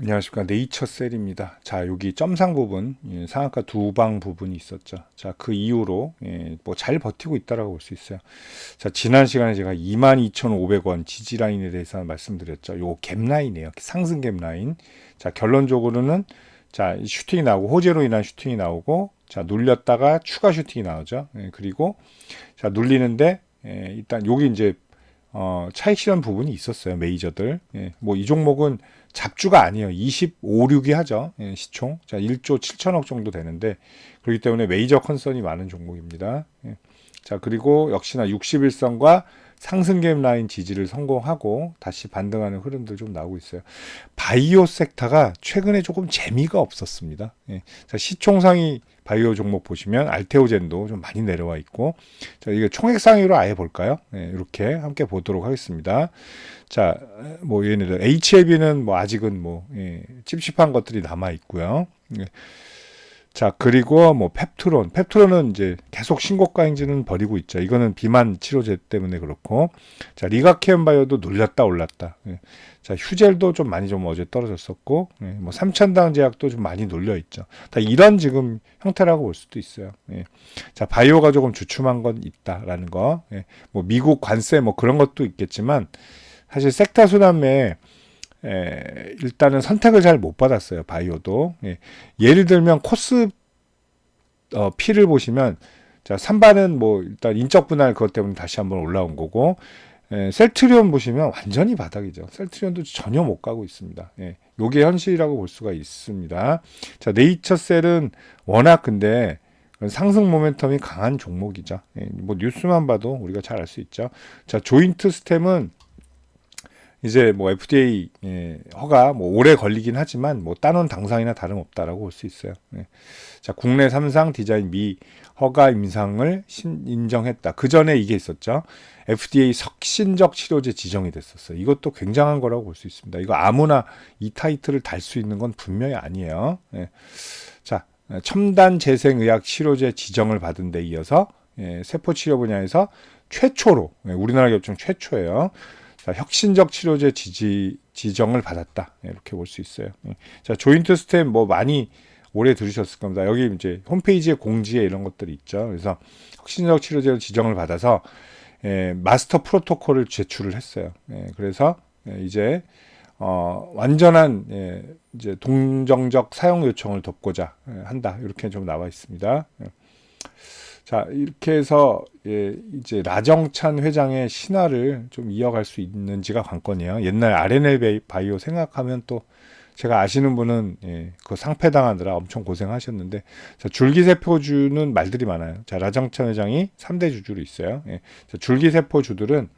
안녕하십니까 네이처셀입니다. 자 여기 점상 부분 예, 상한가 두 방 부분이 있었죠. 자 그 이후로 예, 뭐잘 버티고 있다라고 볼 수 있어요. 자 지난 시간에 제가 22,500원 지지 라인에 대해서 말씀드렸죠. 요 갭 라인이에요. 상승 갭 라인. 자 결론적으로는 자 슈팅이 나오고 호재로 인한 슈팅이 나오고 자 눌렸다가 추가 슈팅이 나오죠. 예, 그리고 자 눌리는데 예, 일단 여기 이제 어, 차익 실현 부분이 있었어요. 메이저들. 예, 뭐 이 종목은 잡주가 아니에요. 25, 6이 하죠. 예, 시총. 자, 1조 7천억 정도 되는데 그렇기 때문에 메이저 컨선이 많은 종목입니다. 예. 자, 그리고 역시나 61선과 상승갭 라인 지지를 성공하고 다시 반등하는 흐름들 좀 나오고 있어요. 바이오 섹터가 최근에 조금 재미가 없었습니다. 예. 자, 시총상위 바이오 종목 보시면 알테오젠도 좀 많이 내려와 있고 자, 이게 총액 상위로 아예 볼까요? 예, 이렇게 함께 보도록 하겠습니다. 자, 뭐 얘네들 HLB는 뭐 아직은 뭐 예, 찝찝한 것들이 남아 있고요. 예. 자, 그리고 뭐 펩트론. 펩트론은 이제 계속 신고가 행진은 벌이고 있죠. 이거는 비만 치료제 때문에 그렇고. 자, 리가케온 바이오도 눌렸다 올랐다. 예. 자, 휴젤도 좀 많이 좀 어제 떨어졌었고, 예. 뭐 삼천당 제약도 좀 많이 눌려 있죠. 다 이런 지금 형태라고 볼 수도 있어요. 예. 자, 바이오가 조금 주춤한 건 있다라는 거. 예. 뭐 미국 관세 뭐 그런 것도 있겠지만 사실 순환매 에, 일단은 선택을 잘 못 받았어요. 바이오도. 예. 예를 들면 코스 어, P를 보시면 자, 3반은 뭐 일단 인적 분할 그것 때문에 다시 한번 올라온 거고 예, 셀트리온 보시면 완전히 바닥이죠. 셀트리온도 전혀 못 가고 있습니다. 예, 요게 현실이라고 볼 수가 있습니다. 자, 네이처셀은 워낙 근데 상승 모멘텀이 강한 종목이죠. 예, 뭐 뉴스만 봐도 우리가 잘 알 수 있죠. 자, 조인트 스템은 이제 뭐 FDA 예, 허가 뭐 오래 걸리긴 하지만 뭐 따놓은 당상이나 다름없다라고 볼 수 있어요. 예. 자 국내 삼상 디자인 미 허가 임상을 신, 인정했다. 그 전에 이게 있었죠. FDA 혁신적 치료제 지정이 됐었어요. 이것도 굉장한 거라고 볼 수 있습니다. 이거 아무나 이 타이틀을 달 수 있는 건 분명히 아니에요. 예. 자 첨단 재생의학 치료제 지정을 받은 데 이어서 예, 세포 치료 분야에서 최초로 예, 우리나라 격중 최초예요. 자, 혁신적 치료제 지지, 지정을 받았다. 네, 이렇게 볼 수 있어요. 네. 자, 조인트 스템 뭐 많이 오래 들으셨을 겁니다. 여기 이제 홈페이지에 공지에 이런 것들이 있죠. 그래서 혁신적 치료제로 지정을 받아서 예, 마스터 프로토콜을 제출을 했어요. 예, 그래서 예, 이제 어, 완전한 예, 이제 동정적 사용 요청을 돕고자 예, 한다. 이렇게 좀 나와 있습니다. 예. 자, 이렇게 해서 예, 이제 라정찬 회장의 신화를 좀 이어갈 수 있는지가 관건이에요. 옛날 RNL 바이오 생각하면 또 제가 아시는 분은 예, 그 상패당하느라 엄청 고생하셨는데 자, 줄기세포주는 말들이 많아요. 자, 라정찬 회장이 3대 주주로 있어요. 예, 자, 줄기세포주들은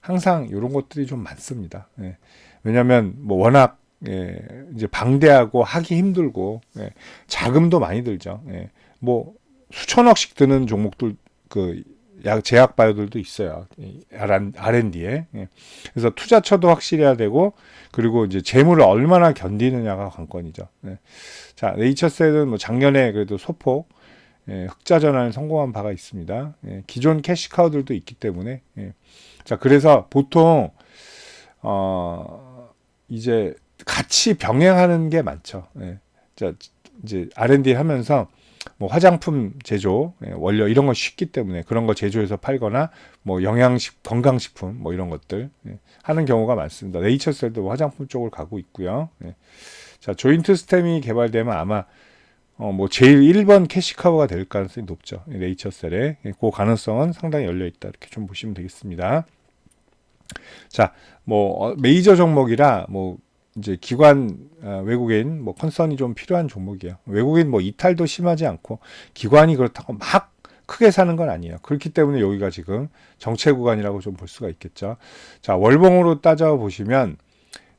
항상 이런 것들이 좀 많습니다. 예, 왜냐하면 뭐 워낙 예, 이제 방대하고 하기 힘들고 예, 자금도 많이 들죠. 예, 뭐 수천억씩 드는 종목들 그 약 제약 바이오들도 있어요. R&D에. 예. 그래서 투자처도 확실해야 되고 그리고 이제 재물을 얼마나 견디느냐가 관건이죠. 예. 자, 네이처셀은 뭐 작년에 그래도 소폭 예, 흑자 전환을 성공한 바가 있습니다. 예, 기존 캐시카우들도 있기 때문에 예. 자 그래서 보통 어 이제 같이 병행하는 게 많죠. 예. 자 이제 R&D 하면서 뭐 화장품 제조, 예, 원료 이런 거 쉽기 때문에 그런 거 제조해서 팔거나 뭐 영양식, 건강식품 뭐 이런 것들 예, 하는 경우가 많습니다. 네이처셀도 뭐 화장품 쪽을 가고 있고요. 예. 자 조인트 스템이 개발되면 아마 어, 뭐 제일 1번 캐시카우가 될 가능성이 높죠. 네이처셀에 그 가능성은 상당히 열려 있다 이렇게 좀 보시면 되겠습니다. 자, 뭐 어, 메이저 종목이라 뭐 이제 기관 어, 외국인 뭐 컨선이 좀 필요한 종목이에요. 외국인 뭐 이탈도 심하지 않고 기관이 그렇다고 막 크게 사는 건 아니에요. 그렇기 때문에 여기가 지금 정체 구간이라고 좀 볼 수가 있겠죠. 자, 월봉으로 따져 보시면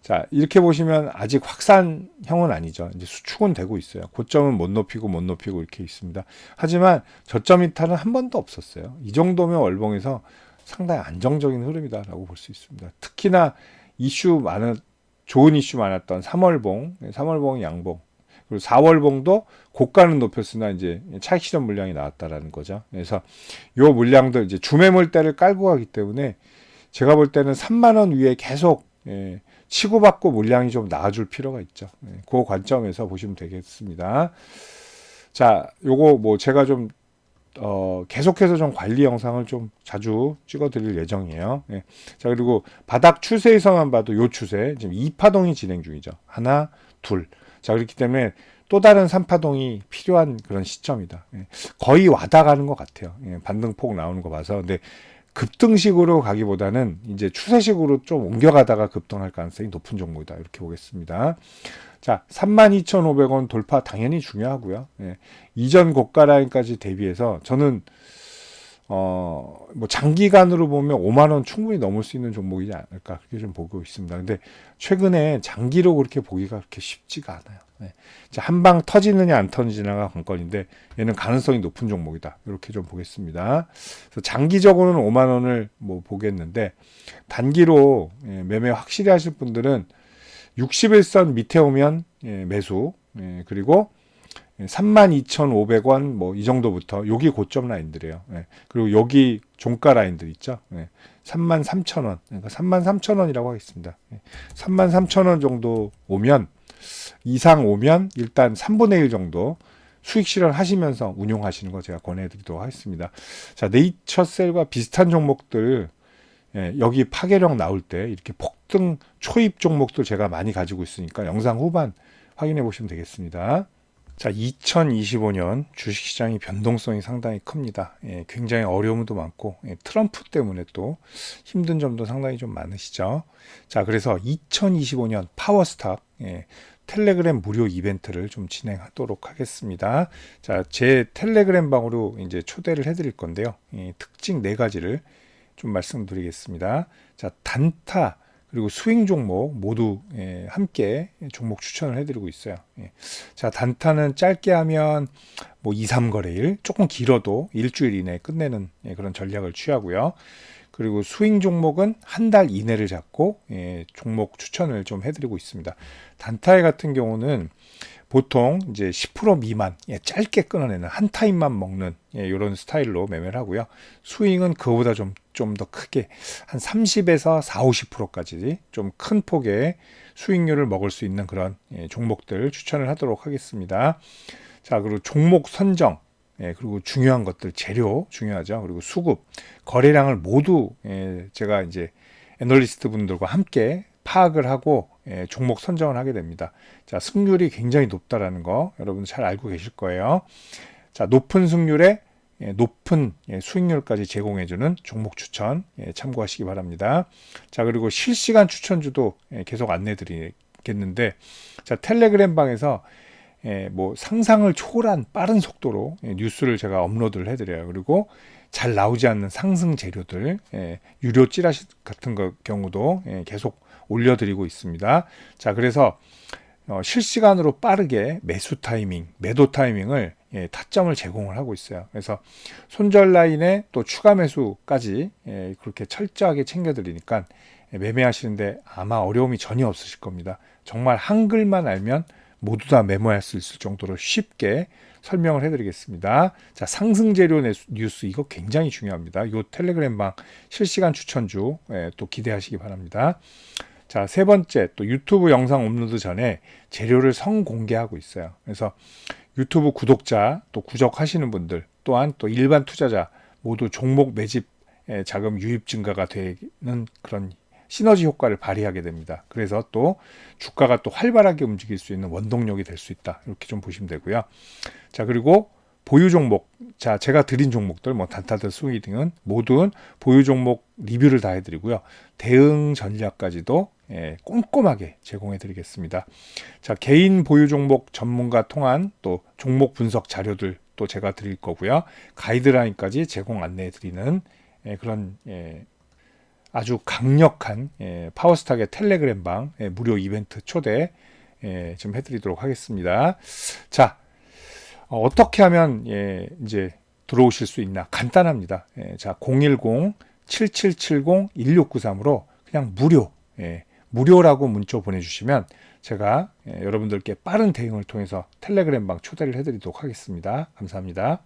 자, 이렇게 보시면 아직 확산형은 아니죠. 이제 수축은 되고 있어요. 고점은 못 높이고 못 높이고 이렇게 있습니다. 하지만 저점 이탈은 한 번도 없었어요. 이 정도면 월봉에서 상당히 안정적인 흐름이다라고 볼 수 있습니다. 특히나 이슈 많은 좋은 이슈 많았던 3월봉, 3월봉 양봉, 그리고 4월봉도 고가는 높였으나 이제 차익 실현 물량이 나왔다라는 거죠. 그래서 요 물량들 이제 주매물대를 깔고 가기 때문에 제가 볼 때는 3만 원 위에 계속 예, 치고받고 물량이 좀 나아줄 필요가 있죠. 예, 그 관점에서 보시면 되겠습니다. 자, 요거 뭐 제가 좀 어, 계속해서 좀 관리 영상을 좀 자주 찍어드릴 예정이에요. 예. 자, 그리고 바닥 추세에서만 봐도 요 추세, 지금 2파동이 진행 중이죠. 하나, 둘. 자, 그렇기 때문에 또 다른 3파동이 필요한 그런 시점이다. 예. 거의 와다 가는 것 같아요. 예. 반등폭 나오는 거 봐서. 근데 급등식으로 가기보다는 이제 추세식으로 좀 옮겨가다가 급등할 가능성이 높은 종목이다. 이렇게 보겠습니다. 자, 32,500원 돌파 당연히 중요하고요. 예. 이전 고가 라인까지 대비해서 저는 어, 뭐 장기간으로 보면 5만 원 충분히 넘을 수 있는 종목이지 않을까 그렇게 좀 보고 있습니다. 근데 최근에 장기로 그렇게 보기가 그렇게 쉽지가 않아요. 네. 한방 터지느냐 안 터지느냐가 관건인데 얘는 가능성이 높은 종목이다. 이렇게 좀 보겠습니다. 그래서 장기적으로는 5만 원을 뭐 보겠는데 단기로 예, 매매 확실히 하실 분들은 61선 밑에 오면 예, 매수 예, 그리고 32,500원 뭐 이 정도부터 여기 고점 라인들이에요. 예. 그리고 여기 종가 라인들 있죠. 예. 33,000원. 그러니까 33,000원이라고 하겠습니다. 예. 33,000원 정도 오면 이상 오면 일단 3분의 1 정도 수익 실현하시면서 운용하시는 거 제가 권해드리도록 하겠습니다. 자, 네이처셀과 비슷한 종목들 예, 여기 파괴력 나올 때 이렇게 폭등 초입 종목들 제가 많이 가지고 있으니까 영상 후반 확인해 보시면 되겠습니다. 자, 2025년 주식시장이 변동성이 상당히 큽니다. 예, 굉장히 어려움도 많고 예, 트럼프 때문에 또 힘든 점도 상당히 좀 많으시죠. 자, 그래서 2025년 파워스탑 예, 텔레그램 무료 이벤트를 좀 진행하도록 하겠습니다. 자, 제 텔레그램 방으로 이제 초대를 해드릴 건데요. 예, 특징 네 가지를 좀 말씀드리겠습니다. 자, 단타 그리고 스윙 종목 모두 예, 함께 종목 추천을 해드리고 있어요. 예. 자 단타는 짧게 하면 뭐 2, 3거래일 조금 길어도 일주일 이내에 끝내는 예, 그런 전략을 취하고요. 그리고 스윙 종목은 한 달 이내를 잡고 예, 종목 추천을 좀 해드리고 있습니다. 단타에 같은 경우는 보통 이제 10% 미만 예, 짧게 끊어내는 한 타임만 먹는 예, 이런 스타일로 매매를 하고요. 스윙은 그거보다 좀 좀 더 크게 한 30에서 4, 50%까지 좀 큰 폭의 수익률을 먹을 수 있는 그런 예, 종목들 추천을 하도록 하겠습니다. 자 그리고 종목 선정 예, 그리고 중요한 것들 재료 중요하죠. 그리고 수급 거래량을 모두 예, 제가 이제 애널리스트 분들과 함께 파악을 하고 예, 종목 선정을 하게 됩니다. 자, 승률이 굉장히 높다라는 거 여러분 잘 알고 계실 거예요. 자, 높은 승률에 예, 높은 예, 수익률까지 제공해주는 종목 추천 예, 참고하시기 바랍니다. 자, 그리고 실시간 추천주도 예, 계속 안내 드리겠는데, 자, 텔레그램 방에서 예, 뭐 상상을 초월한 빠른 속도로 예, 뉴스를 제가 업로드를 해드려요. 그리고 잘 나오지 않는 상승 재료들, 예, 유료 찌라시 같은 거 경우도 예, 계속 올려드리고 있습니다. 자, 그래서 어, 실시간으로 빠르게 매수 타이밍, 매도 타이밍을 예, 타점을 제공을 하고 있어요. 그래서 손절 라인에 또 추가 매수까지 예, 그렇게 철저하게 챙겨드리니까 예, 매매하시는데 아마 어려움이 전혀 없으실 겁니다. 정말 한글만 알면 모두 다 메모할 수 있을 정도로 쉽게 설명을 해드리겠습니다. 자, 상승 재료 뉴스 이거 굉장히 중요합니다. 요 텔레그램 방 실시간 추천주 예, 또 기대하시기 바랍니다. 자, 세 번째, 또 유튜브 영상 업로드 전에 재료를 성공개하고 있어요. 그래서 유튜브 구독자, 또 구독하시는 분들, 또한 또 일반 투자자 모두 종목 매집 자금 유입 증가가 되는 그런 시너지 효과를 발휘하게 됩니다. 그래서 또 주가가 또 활발하게 움직일 수 있는 원동력이 될 수 있다. 이렇게 좀 보시면 되고요. 자, 그리고 보유 종목, 자 제가 드린 종목들 뭐 단타들 수위 등은 모든 보유 종목 리뷰를 다 해드리고요 대응 전략까지도 예, 꼼꼼하게 제공해 드리겠습니다. 자 개인 보유 종목 전문가 통한 또 종목 분석 자료들 또 제가 드릴 거고요 가이드라인까지 제공 안내해 드리는 예, 그런 예, 아주 강력한 예, 파워스탁의 텔레그램 방 예, 무료 이벤트 초대 예, 좀 해드리도록 하겠습니다. 자 어, 떻게 하면 예, 이제 들어오실 수 있나 간단합니다. 예, 자 010-7770-1693으로 그냥 무료 예, 무료라고 문자 보내주시면 제가 예, 여러분들께 빠른 대응을 통해서 텔레그램 방 초대를 해드리도록 하겠습니다. 감사합니다.